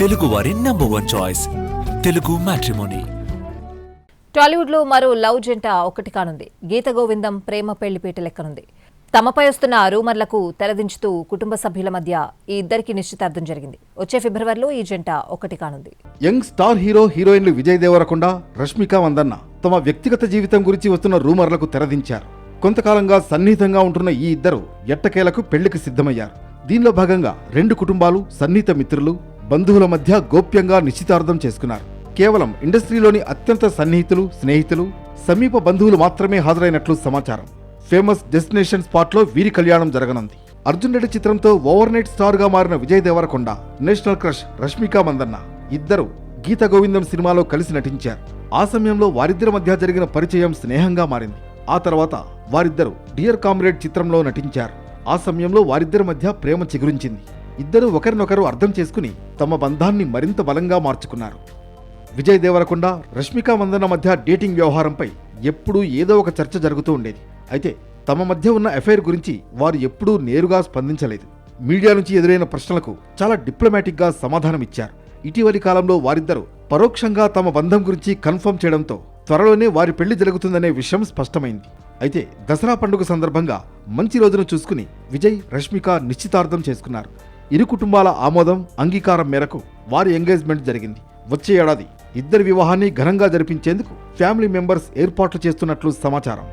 తెలుగువారి number one choice Telugu matrimony టాలీవుడ్లో మరో లవ్ జంట ఒకటి కానుంది. గీత గోవిందం ప్రేమ పెళ్ళిపీట లెక్కనుంది. తమపై వస్తున్న రూమర్లకు తెరదించుతూ కుటుంబ సభ్యుల మధ్య ఈ ఇద్దరికి నిశ్చితార్థం జరిగింది. వచ్చే ఫిబ్రవరిలో ఈ జంట ఒకటి కానుంది. యంగ్ స్టార్ హీరో హీరోయిన్లు విజయ్ దేవరకొండ రష్మిక మందన్న తమ వ్యక్తిగత జీవితం గురించి వస్తున్న రూమర్లకు తెరదించారు. కొంతకాలంగా సన్నిహితంగా ఉంటున్న ఈ ఇద్దరు ఎట్టకేలకు పెళ్ళికి సిద్ధమయ్యారు. దీనిలో భాగంగా రెండు కుటుంబాలు సన్నిహిత మిత్రులు బంధువుల మధ్య గోప్యంగా నిశ్చితార్థం చేసుకున్నారు. కేవలం ఇండస్ట్రీలోని అత్యంత సన్నిహితులు స్నేహితులు సమీప బంధువులు మాత్రమే హాజరైనట్లు సమాచారం. ఫేమస్ డెస్టినేషన్ స్పాట్లో వీరి కళ్యాణం జరగనుంది. అర్జున్ రెడ్డి చిత్రంతో ఓవర్ నైట్ స్టార్గా మారిన విజయ్ దేవరకొండ నేషనల్ క్రష్ రష్మిక మందన్న ఇద్దరు గీత గోవిందం సినిమాలో కలిసి నటించారు. ఆ సమయంలో వారిద్దరి మధ్య జరిగిన పరిచయం స్నేహంగా మారింది. ఆ తర్వాత వారిద్దరు డియర్ కామ్రేడ్ చిత్రంలో నటించారు. ఆ సమయంలో వారిద్దరి మధ్య ప్రేమ చిగురించింది. ఇద్దరు ఒకరినొకరు అర్థం చేసుకుని తమ బంధాన్ని మరింత బలంగా మార్చుకున్నారు. విజయ్ దేవరకొండ రష్మిక మందన మధ్య డేటింగ్ వ్యవహారంపై ఎప్పుడూ ఏదో ఒక చర్చ జరుగుతూ ఉండేది. అయితే తమ మధ్య ఉన్న ఎఫైర్ గురించి వారు ఎప్పుడూ నేరుగా స్పందించలేదు. మీడియా నుంచి ఎదురైన ప్రశ్నలకు చాలా డిప్లొమాటిక్గా సమాధానమిచ్చారు. ఇటీవలి కాలంలో వారిద్దరూ పరోక్షంగా తమ బంధం గురించి కన్ఫర్మ్ చేయడంతో త్వరలోనే వారి పెళ్ళి జరుగుతుందనే విషయం స్పష్టమైంది. అయితే దసరా పండుగ సందర్భంగా మంచి రోజును చూసుకుని విజయ్ రష్మిక నిశ్చితార్థం చేసుకున్నారు. ఇరు కుటుంబాల ఆమోదం అంగీకారం మేరకు వారి ఎంగేజ్మెంట్ జరిగింది. వచ్చే ఏడాది ఇద్దరి వివాహాన్ని ఘనంగా జరిపించేందుకు ఫ్యామిలీ మెంబర్స్ ఏర్పాట్లు చేస్తున్నట్లు సమాచారం.